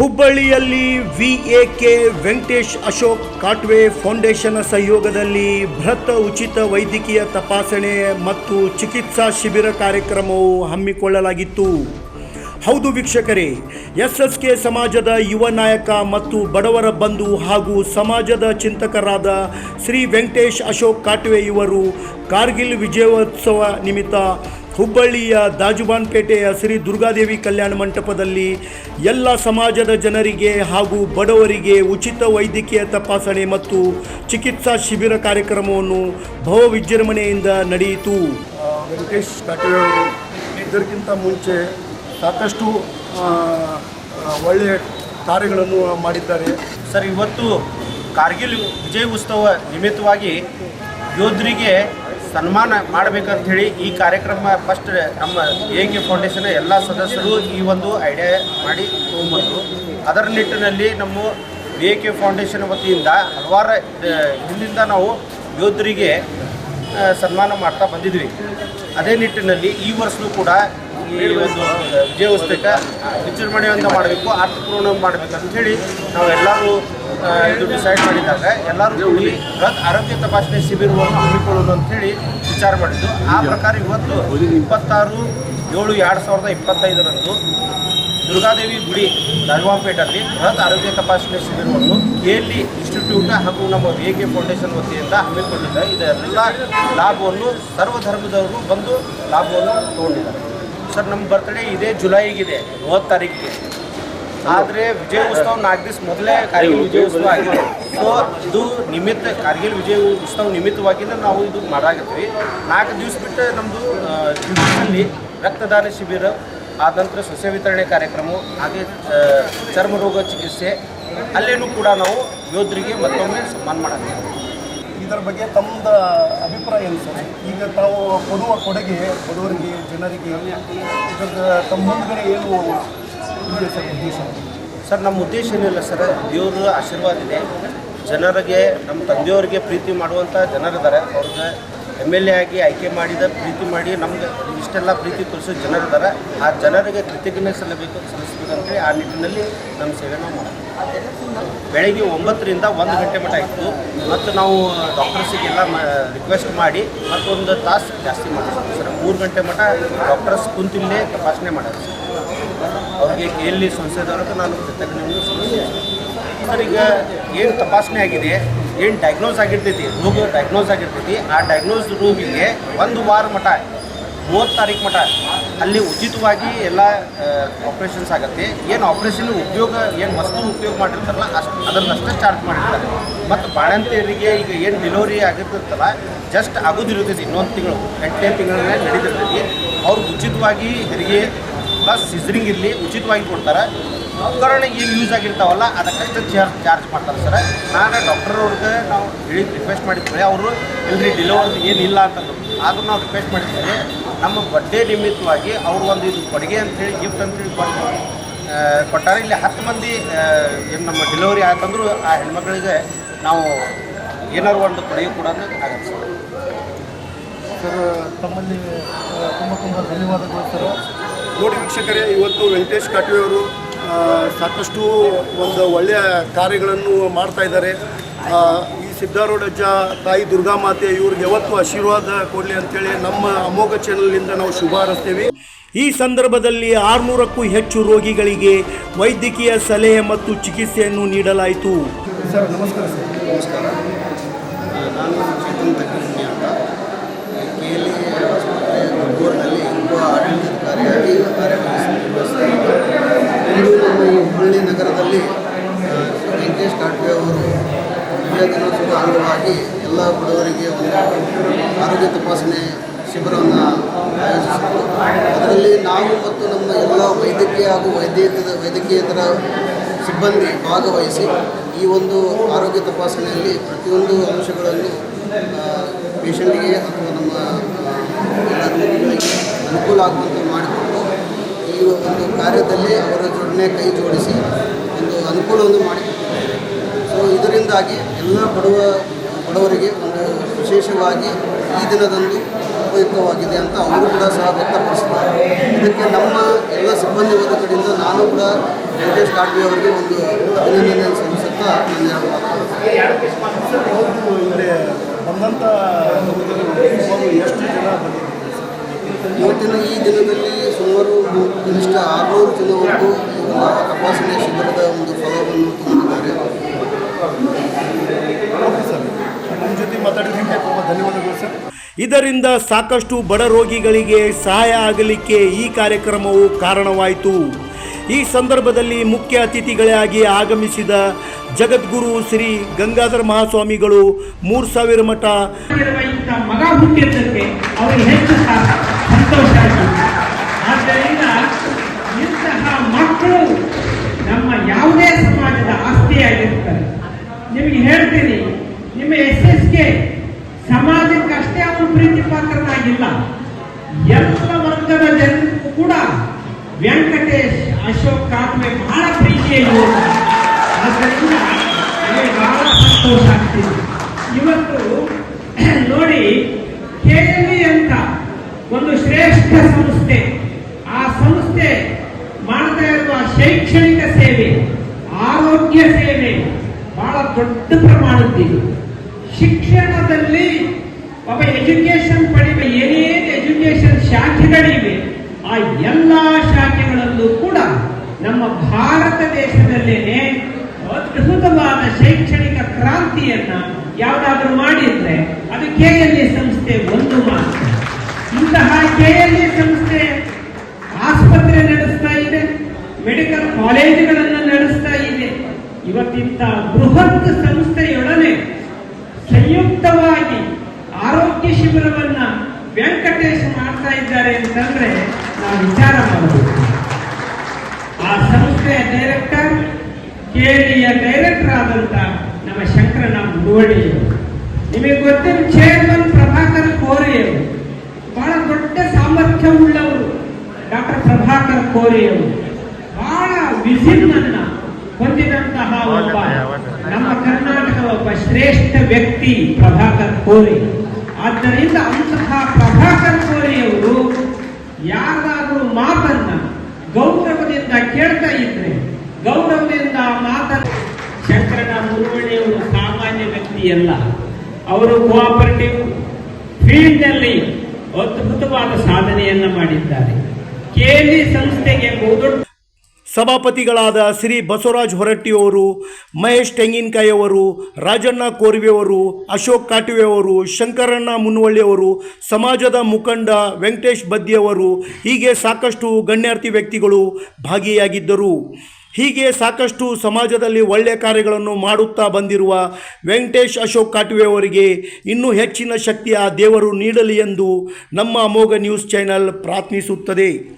ಹುಬ್ಬಳ್ಳಿಯಲ್ಲಿ VAK Venkatesh Ashok Katwe foundation ಸಹಯೋಗದಲ್ಲಿ ಬೃಹತ್ ಉಚಿತ ವೈದ್ಯಕೀಯ ತಪಾಸಣೆ ಮತ್ತು ಚಿಕಿತ್ಸಾ ಶಿಬಿರ ಕಾರ್ಯಕ್ರಮವು ಹಮ್ಮಿಕೊಳ್ಳಲಾಗಿತ್ತು. ಹೌದು ವೀಕ್ಷಕರೇ ಎಸ್ ಎಸ್ ಕೆ ಸಮಾಜದ ಯುವ ನಾಯಕ ಮತ್ತು ಬಡವರ ಬಂಧು ಹಾಗೂ ಸಮಾಜದ ಚಿಂತಕರಾದ ಶ್ರೀ ವೆಂಕಟೇಶ್ ಅಶೋಕ್ ಕಾಟ್ವೆ ಇವರು ಕಾರ್ಗಿಲ್ ವಿಜಯೋತ್ಸವ ನಿಮಿತ್ತ ಹುಬ್ಬಳ್ಳಿಯ ದಾಜುಬಾನ್ಪೇಟೆಯ ಶ್ರೀ ದುರ್ಗಾದೇವಿ ಕಲ್ಯಾಣ ಮಂಟಪದಲ್ಲಿ ಎಲ್ಲ ಸಮಾಜದ ಜನರಿಗೆ ಹಾಗೂ ಬಡವರಿಗೆ ಉಚಿತ ವೈದ್ಯಕೀಯ ತಪಾಸಣೆ ಮತ್ತು ಚಿಕಿತ್ಸಾ ಶಿಬಿರ ಕಾರ್ಯಕ್ರಮವನ್ನು ಭವ ವಿಜೃಂಭಣೆಯಿಂದ ನಡೆಯಿತು. ವೆಂಕಟೇಶ್ ಕಾಟೆಯವರು ಇದಕ್ಕಿಂತ ಮುಂಚೆ ಸಾಕಷ್ಟು ಒಳ್ಳೆಯ ಕಾರ್ಯಗಳನ್ನು ಮಾಡಿದ್ದಾರೆ. ಸರ್ ಇವತ್ತು ಕಾರ್ಗಿಲ್ ವಿಜಯ ಉತ್ಸವ ನಿಮಿತ್ತವಾಗಿ ಯೋಧರಿಗೆ ಸನ್ಮಾನ ಮಾಡಬೇಕಂತ ಹೇಳಿ ಈ ಕಾರ್ಯಕ್ರಮ ಫಸ್ಟ್ ನಮ್ಮ ಎ ಕೆ ಫೌಂಡೇಶನ್ ಎಲ್ಲ ಸದಸ್ಯರು ಈ ಒಂದು ಐಡಿಯಾ ಮಾಡಿ ತೊಗೊಂಬಂದರು. ಅದರ ನಿಟ್ಟಿನಲ್ಲಿ ನಮ್ಮ ಎ ಕೆ ಫೌಂಡೇಶನ್ ವತಿಯಿಂದ ಹಲವಾರು ಹಿಂದಿಂದ ನಾವು ಯೋಧರಿಗೆ ಸನ್ಮಾನ ಮಾಡ್ತಾ ಬಂದಿದ್ವಿ. ಅದೇ ನಿಟ್ಟಿನಲ್ಲಿ ಈ ವರ್ಷವೂ ಕೂಡ ಈ ಒಂದು ವಿಜಯೋತ್ಸವಕ್ಕೆ ವಿಜೃಂಭಣೆಯಿಂದ ಮಾಡಬೇಕು ಅರ್ಥಪೂರ್ಣ ಮಾಡಬೇಕು ಅಂತ ಹೇಳಿ ನಾವು ಎಲ್ಲರೂ ಆ, ಇದು ಡಿಸೈಡ್ ಮಾಡಿದಾಗ ಎಲ್ಲರೂ ಕೂಡಿ ಆರೋಗ್ಯ ತಪಾಸಣೆ ಶಿಬಿರವನ್ನು ಹಮ್ಮಿಕೊಳ್ಳೋದು ಅಂತ ಹೇಳಿ ವಿಚಾರ ಮಾಡಿದ್ದು. ಆ ಪ್ರಕಾರ ಇವತ್ತು ಇಪ್ಪತ್ತಾರು ಏಳು ಎರಡು ಸಾವಿರದ ಇಪ್ಪತ್ತೈದರಂದು ದುರ್ಗಾದೇವಿ ಗುಡಿ ಧರ್ಮಾಪೇಟಲ್ಲಿ ಬೃಹತ್ ಆರೋಗ್ಯ ತಪಾಸಣೆ ಶಿಬಿರವನ್ನು ಎಲ್ಲಿ ಇನ್ಸ್ಟಿಟ್ಯೂಟ್ ಹಾಗೂ ನಮ್ಮ ವಿ ಕೆ ಫೌಂಡೇಶನ್ ವತಿಯಿಂದ ಹಮ್ಮಿಕೊಂಡಿದ್ದಾರೆ. ಇದೆಲ್ಲ ಲಾಭವನ್ನು ಸರ್ವಧರ್ಮದವರು ಬಂದು ಲಾಭವನ್ನು ತಗೊಂಡಿದ್ದಾರೆ. ಸರ್ ನಮ್ಮ ಬರ್ತ್ಡೇ ಇದೇ ಜುಲೈಗಿದೆ ಮೂವತ್ತು ತಾರೀಕಿಗೆ. ಆದರೆ ವಿಜಯ ಉತ್ಸವ ನಾಲ್ಕು ದಿವಸ ಮೊದಲೇ ಕಾರ್ಗಿಲ್ ವಿಜಯ ಉತ್ಸವ ಆಗಿದೆ. ಸೊ ಇದು ನಿಮಿತ್ತ ಕಾರ್ಗಿಲ್ ವಿಜಯ ಉತ್ಸವ ನಿಮಿತ್ತವಾಗಿಂದ ನಾವು ಇದು ಮಾಡಾಕತ್ತೀವಿ. ನಾಲ್ಕು ದಿವಸ ಬಿಟ್ಟು ನಮ್ಮದು ಜಿಲ್ಲೆಯಲ್ಲಿ ರಕ್ತದಾನ ಶಿಬಿರ ಆದ ನಂತರ ಸಸ್ಯ ವಿತರಣೆ ಕಾರ್ಯಕ್ರಮ ಹಾಗೆ ಚರ್ಮರೋಗ ಚರ್ಮ ರೋಗ ಚಿಕಿತ್ಸೆ ಅಲ್ಲೇನೂ ಕೂಡ ನಾವು ಯೋಧರಿಗೆ ಮತ್ತೊಮ್ಮೆ ಸನ್ಮಾನ ಮಾಡಾಕತ್ತೀವಿ ಇದರ ಬಗ್ಗೆ ತಮ್ಮದ ಅಭಿಪ್ರಾಯ ಏನು ಸರ್? ಈಗ ತಾವು ಕೊಡುವ ಕೊಡುಗೆ, ಬಡವರಿಗೆ, ಜನರಿಗೆ ಇದರ ತಮ್ಮ ಮುಂದ್ಗಡೆ ಏನು ಇದೆ ಸರ್ ಉದ್ದೇಶ? ಸರ್, ನಮ್ಮ ಉದ್ದೇಶ ಏನಿಲ್ಲ ಸರ್. ದೇವ್ರ ಆಶೀರ್ವಾದ ಇದೆ. ಜನರಿಗೆ, ನಮ್ಮ ತಂದೆಯವರಿಗೆ ಪ್ರೀತಿ ಮಾಡುವಂಥ ಜನರಿದ್ದಾರೆ. ಅವ್ರಿಗೆ ಎಂ ಎಲ್ ಎ ಆಗಿ ಆಯ್ಕೆ ಮಾಡಿದ ಪ್ರೀತಿ ಮಾಡಿ ನಮ್ಗೆ ಇಷ್ಟೆಲ್ಲ ಪ್ರೀತಿ ತೋರಿಸೋ ಜನರಿದ್ದಾರೆ. ಆ ಜನರಿಗೆ ಕೃತಜ್ಞತೆ ಸಲ್ಲಬೇಕು ಸಲ್ಲಿಸ್ಬೇಕಂತೇಳಿ ಆ ನಿಟ್ಟಿನಲ್ಲಿ ನಮ್ಮ ಸೇವೆ ಮಾಡ್ತೀವಿ ಬೆಳಗ್ಗೆ ಒಂಬತ್ತರಿಂದ ಒಂದು ಗಂಟೆ ಮಟ್ಟ ಇತ್ತು. ಮತ್ತು ನಾವು ಡಾಕ್ಟರ್ಸಿಗೆಲ್ಲ ಮ ರಿಕ್ವೆಸ್ಟ್ ಮಾಡಿ ಮತ್ತೊಂದು ತಾಸು ಜಾಸ್ತಿ ಮಾಡಿಸ್ತೀವಿ ಸರ್, ಮೂರು ಗಂಟೆ ಮಟ್ಟ ಡಾಕ್ಟರ್ಸ್ ಕುಂತಿಲ್ಲೇ ತಪಾಸಣೆ ಮಾಡೋದು ಸರ್ ಅವ್ರಿಗೆ ಎಲ್ಲಿ ಸಂಸ್ಥೆದವ್ರಿಗೆ ನಾನು ಕೃತಜ್ಞತೆ ಸರ್, ಈಗ ಏನು ತಪಾಸಣೆ ಆಗಿದೆ, ಏನು ಡಯಾಗ್ನೋಸ್ ಆಗಿರ್ತೈತಿ ರೋಗ ಡಯಾಗ್ನೋಸ್ ಆಗಿರ್ತೈತಿ, ಆ ಡಯಾಗ್ನೋಸ್ ರೋಗಿಗೆ ಒಂದು ವಾರ ಮಟ ಮೂವತ್ತು ತಾರೀಕು ಮಟ ಅಲ್ಲಿ ಉಚಿತವಾಗಿ ಎಲ್ಲ ಆಪ್ರೇಷನ್ಸ್ ಆಗುತ್ತೆ. ಏನು ಆಪ್ರೇಷನ್ ಉಪಯೋಗ ಏನು ವಸ್ತು ಉಪಯೋಗ ಮಾಡಿರ್ತಾರಲ್ಲ, ಅಷ್ಟು, ಅದನ್ನಷ್ಟೇ ಚಾರ್ಜ್ ಮಾಡಿರ್ತಾರೆ. ಮತ್ತು ಬಾಣಂತಿಯರಿಗೆ ಈಗ ಏನು ಡೆಲಿವರಿ ಆಗಿರ್ತಿರ್ತಲ್ಲ ಜಸ್ಟ್ ಆಗೋದಿರ್ತೈತಿ ಇನ್ನೊಂದು ತಿಂಗಳು, ಎಂಟನೇ ತಿಂಗಳನ್ನೇ ನಡೀತಿರ್ತೈತಿ ಅವ್ರು ಉಚಿತವಾಗಿ ಹೆರಿಗೆ ಪ್ಲಸ್ ಸಿಸರಿಂಗ್ ಇರಲಿ, ಉಚಿತವಾಗಿ ಕೊಡ್ತಾರೆ. ಉಪಕರಣ ಏನು ಯೂಸ್ ಆಗಿರ್ತಾವಲ್ಲ ಅದಕ್ಕಷ್ಟು ಚಾರ್ಜ್ ಚಾರ್ಜ್ ಮಾಡ್ತಾರೆ ಸರ್. ನಾನು ಡಾಕ್ಟರ್ ಅವ್ರಿಗೆ ನಾವು ಹೇಳಿ ರಿಕ್ವೆಸ್ಟ್ ಮಾಡಿದ್ವಿ ಅವರು ಇಲ್ರಿ ಏನು ಏನಿಲ್ಲ ಅಂತಂದ್ರು. ಆದರೂ ನಾವು ರಿಕ್ವೆಸ್ಟ್ ಮಾಡಿದ್ವಿ ನಮ್ಮ ಬರ್ಡೇ ನಿಮಿತ್ತವಾಗಿ ಅವ್ರು ಒಂದು ಇದು ಕೊಡುಗೆ ಅಂತೇಳಿ ಗಿಫ್ಟ್ ಅಂತೇಳಿ ಕೊಟ್ಟು ಕೊಟ್ಟಾರೆ. ಇಲ್ಲಿ ಹತ್ತು ಮಂದಿ ಏನು ನಮ್ಮ ಡೆಲಿವರಿ ಆಯ್ತಂದ್ರು ಆ ಹೆಣ್ಮಕ್ಳಿಗೆ ನಾವು ಏನಾದ್ರು ಒಂದು ಕೊಡುಗೆ ಕೂಡ ಆಗುತ್ತೆ ಸರ್. ಸರ್ ತಮ್ಮಲ್ಲಿ ತುಂಬ ತುಂಬ ಧನ್ಯವಾದಗಳು ಸರ್. ನೋಡಿ ವೀಕ್ಷಕರೇ ಇವತ್ತು ವೆಂಕಟೇಶ್ ಕಾಟುವೆಯವರು ಸಾಕಷ್ಟು ಒಂದು ಒಳ್ಳೆಯ ಕಾರ್ಯಗಳನ್ನು ಮಾಡ್ತಾ ಇದ್ದಾರೆ. ಈ ಸಿದ್ಧಾರೂಢಜ್ಜ ತಾಯಿ ದುರ್ಗಾಮಾತೆ ಇವ್ರಿಗೆ ಯಾವತ್ತು ಆಶೀರ್ವಾದ ಕೊಡಲಿ ಅಂತೇಳಿ ನಮ್ಮ ಅಮೋಘ ಚಾನಲ್ನಿಂದ ನಾವು ಶುಭ ಹಾರೈಸ್ತೇವೆ. ಈ ಸಂದರ್ಭದಲ್ಲಿ ಆರುನೂರಕ್ಕೂ ಹೆಚ್ಚು ರೋಗಿಗಳಿಗೆ ವೈದ್ಯಕೀಯ ಸಲಹೆ ಮತ್ತು ಚಿಕಿತ್ಸೆಯನ್ನು ನೀಡಲಾಯಿತು. ಸರ್ ನಮಸ್ಕಾರ ಸರ್. ನಮಸ್ಕಾರ ನಾನು ಚೇತನ್ ತಗ್ಗಿನಿ ಅಂತ ಕೆ ಎಲ್ ಇ ಆಸ್ಪತ್ರೆ ಗುಂಟೂರಿನಲ್ಲಿ ಉಪ ಆಡಳಿತಾಧಿಕಾರಿಯಾಗಿ ಕಾರ್ಯನಿರ್ವಹಿಸುತ್ತಿದ್ದೇನೆ ಇಂದು ನಮ್ಮ ಈ ಹುಬ್ಬಳ್ಳಿ ನಗರದಲ್ಲಿ ಆ, ವೆಂಕಟೇಶ್ ಕಾಟ್ವೆ ಅವರು ವಿಜಯ ದಿನೋತ್ಸವ ಅಂಗವಾಗಿ ಬಡವರಿಗೆ ಒಂದು ಆರೋಗ್ಯ ತಪಾಸಣೆ ಶಿಬಿರವನ್ನು ಆಯೋಜಿಸಿದ್ದು ಅದರಲ್ಲಿ ನಾವು ಮತ್ತು ನಮ್ಮ ಎಲ್ಲ ವೈದ್ಯಕೀಯ ಹಾಗೂ ವೈದ್ಯಕೀಯ ವೈದ್ಯಕೀಯೇತರ ಸಿಬ್ಬಂದಿ ಭಾಗವಹಿಸಿ ಈ ಒಂದು ಆರೋಗ್ಯ ತಪಾಸಣೆಯಲ್ಲಿ ಪ್ರತಿಯೊಂದು ಅಂಶಗಳನ್ನು ಪೇಷಂಟ್ಗೆ ಅಥವಾ ನಮ್ಮ ಎಲ್ಲ ಅನುಕೂಲ ಆಗುವಂತೆ ಮಾಡಿಕೊಂಡು ಈ ಒಂದು ಕಾರ್ಯದಲ್ಲಿ ಅವರ ಜೊಡನೆ ಕೈ ಜೋಡಿಸಿ ಒಂದು ಅನುಕೂಲವನ್ನು ಮಾಡಿಕೊಟ್ಟಿದ್ದೇವೆ ಸೊ ಇದರಿಂದಾಗಿ ಎಲ್ಲ ಬಡವ, ಬಡವರಿಗೆ ವಿಶೇಷವಾಗಿ ಈ ದಿನದಂದು ಉಪಯುಕ್ತವಾಗಿದೆ ಅಂತ ಅವರು ಕೂಡ ಸಹ ವ್ಯಕ್ತಪಡಿಸಿದ್ದಾರೆ. ಇದಕ್ಕೆ ನಮ್ಮ ಎಲ್ಲ ಸಿಬ್ಬಂದಿ ಕಡೆಯಿಂದ ನಾನು ಕೂಡ ವೆಂಕಟೇಶ್ ಕಾಡ್ವಿ ಅವರಿಗೆ ಒಂದು ಅಭಿನಂದನೆ ಸಲ್ಲಿಸುತ್ತಾ ಇವತ್ತಿನ ಈ ದಿನದಲ್ಲಿ ಸುಮಾರು ಕನಿಷ್ಠ ಆರುನೂರು ಜನವರೆಗೂ ತಪಾಸಣೆ ಶಿಬಿರದ ಒಂದು ಫಲವನ್ನು ತಂದಿದ್ದಾರೆ ಓಕೆ ಸರ್ ನಮ್ಮ ಜೊತೆ ಮಾತಾಡೋದಕ್ಕೆ ತುಂಬ ಧನ್ಯವಾದಗಳು ಸರ್. ಇದರಿಂದ ಸಾಕಷ್ಟು ಬಡ ರೋಗಿಗಳಿಗೆ ಸಹಾಯ ಆಗಲಿಕ್ಕೆ ಈ ಕಾರ್ಯಕ್ರಮವು ಕಾರಣವಾಯಿತು. ಈ ಸಂದರ್ಭದಲ್ಲಿ ಮುಖ್ಯ ಅತಿಥಿಗಳಾಗಿ ಆಗಮಿಸಿದ ಜಗದ್ಗುರು ಶ್ರೀ ಗಂಗಾಧರ ಮಹಾಸ್ವಾಮಿಗಳು ಮೂರು ಸಾವಿರ ಮಠ ಮಗ ಹುಟ್ಟಿದ್ದಕ್ಕೆ ಅವರಿಗೆ ಹೆಚ್ಚು ಸಂತೋಷ ಆದ್ದರಿಂದ ಇಂತಹ ಮಕ್ಕಳು ನಮ್ಮ ಯಾವುದೇ ಸಮಾಜದ ಆಸ್ತಿಯಾಗಿರ್ತಾರೆ ನಿಮಗೆ ಹೇಳ್ತೀನಿ ನಿಮ್ಮ ಎಸ್ ಎಸ್ ಕೆ ಸಮಾಜಕ್ಕೆ ಅಷ್ಟೇ ಅವನು ಪ್ರೀತಿ ಪಾತ್ರನಾಗಿಲ್ಲ ಎಲ್ಲ ವರ್ಗದ ಜನರಿಗೂ ಕೂಡ ವೆಂಕಟೇಶ್, ಅಶೋಕ್ ಕಾತ್ಮೆ ಬಹಳ ನನಗೆ ಬಹಳ ಸಂತೋಷ ಆಗ್ತಿದೆ. ಇವತ್ತು ನೋಡಿ ಕೇಳಿ ಅಂತ ಒಂದು ಶ್ರೇಷ್ಠ ಸಂಸ್ಥೆ. ಆ ಸಂಸ್ಥೆ ಮಾಡ್ತಾ ಇರುವ ಶೈಕ್ಷಣಿಕ ಸೇವೆ, ಆರೋಗ್ಯ ಸೇವೆ ಬಹಳ ದೊಡ್ಡ ಪ್ರಮಾಣದ್ದಿದೆ. ಶಾಖೆಗಳಿವೆ. ಆ ಎಲ್ಲ ಶಾಖೆಗಳಲ್ಲೂ ಕೂಡ ನಮ್ಮ ಭಾರತ ದೇಶದಲ್ಲೇನೆ ಅದ್ಭುತವಾದ ಶೈಕ್ಷಣಿಕ ಕ್ರಾಂತಿಯನ್ನ ಯಾವುದಾದ್ರೂ ಮಾಡಿದ್ರೆ ಅದು ಕೆ ಎಲ್ ಎ ಸಂಸ್ಥೆ ಒಂದು ಮಾತ್ರ. ಇಂತಹ ಕೆ ಎಲ್ ಎ ಸಂಸ್ಥೆ ಆಸ್ಪತ್ರೆ ನಡೆಸ್ತಾ ಇದೆ, ಮೆಡಿಕಲ್ ಕಾಲೇಜುಗಳನ್ನು ನಡೆಸ್ತಾ ಇದೆ. ಇವತ್ತಿಂತ ಬೃಹತ್ ಸಂಸ್ಥೆಯೊಡನೆ ಸಂಯುಕ್ತವಾಗಿ ಆರೋಗ್ಯ ಶಿಬಿರವನ್ನ ವೆಂಕಟೇಶ್ ಮಾಡ್ತಾ ಇದ್ದಾರೆ ಅಂತಂದ್ರೆ ನಾವು ವಿಚಾರ ಮಾಡಬೇಕು. ಆ ಸಂಸ್ಥೆಯ ಡೈರೆಕ್ಟರ್ ಕೆಎಲ್ಇಯ ಡೈರೆಕ್ಟರ್ ಆದಂತ ನಮ್ಮ ಶಂಕರನ ಮುಡುವಳಿಯವರು ನಿಮಗೆ ಗೊತ್ತಿನ? ಚೇರ್ಮನ್ ಪ್ರಭಾಕರ್ ಕೋರೆಯವರು ಬಹಳ ದೊಡ್ಡ ಸಾಮರ್ಥ್ಯ ಉಳ್ಳವರು ಡಾಕ್ಟರ್ ಪ್ರಭಾಕರ್ ಕೋರೆಯವರು ಬಹಳ ವಿಸಿನ್ ಅನ್ನ ಹೊಂದಿದಂತಹ ಒಬ್ಬ ನಮ್ಮ ಕರ್ನಾಟಕದ ಒಬ್ಬ ಶ್ರೇಷ್ಠ ವ್ಯಕ್ತಿ ಪ್ರಭಾಕರ್ ಕೋರೆ ಆದ್ದರಿಂದ ಅಂತಹ ಪ್ರಭಾಕರ್ ಕೋರಿಯವರು ಯಾರಾದರೂ ಮಾತನ್ನ ಗೌರವದಿಂದ ಕೇಳ್ತಾ ಇದ್ರೆ ಗೌರವದಿಂದ ಮಾತನ್ನ ಶಂಕರನ ಮುರುವಳಿಯವರು ಸಾಮಾನ್ಯ ವ್ಯಕ್ತಿಯಲ್ಲ. ಅವರು ಕೋಆಪರೇಟಿವ್ ಫೀಲ್ಡ್ನಲ್ಲಿ ಅದ್ಭುತವಾದ ಸಾಧನೆಯನ್ನ ಮಾಡಿದ್ದಾರೆ. ಕೆಎಲ್ಇ ಸಂಸ್ಥೆಗೆ ಬಹುದೊಡ್ಡ ಸಭಾಪತಿಗಳಾದ ಶ್ರೀ ಬಸವರಾಜ್ ಹೊರಟ್ಟಿಯವರು, ಮಹೇಶ್ ತೆಂಗಿನಕಾಯಿಯವರು, ರಾಜಣ್ಣ ಕೋರ್ವೆಯವರು, ಅಶೋಕ್ ಕಾಟುವೆಯವರು, ಶಂಕರಣ್ಣ ಮುನ್ವಳ್ಳಿಯವರು ಸಮಾಜದ ಮುಖಂಡ ವೆಂಕಟೇಶ್ ಬದ್ದಿಯವರು ಹೀಗೆ ಸಾಕಷ್ಟು ಗಣ್ಯಾರ್ಥಿ ವ್ಯಕ್ತಿಗಳು ಭಾಗಿಯಾಗಿದ್ದರು. ಹೀಗೆ ಸಾಕಷ್ಟು ಸಮಾಜದಲ್ಲಿ ಒಳ್ಳೆಯ ಕಾರ್ಯಗಳನ್ನು ಮಾಡುತ್ತಾ ಬಂದಿರುವ ವೆಂಕಟೇಶ್ ಅಶೋಕ್ ಕಾಟುವೆಯವರಿಗೆ ಇನ್ನೂ ಹೆಚ್ಚಿನ ಶಕ್ತಿ ಆ ದೇವರು ನೀಡಲಿ ಎಂದು ನಮ್ಮ ಅಮೋಘ ನ್ಯೂಸ್ ಚಾನೆಲ್ ಪ್ರಾರ್ಥಿಸುತ್ತದೆ.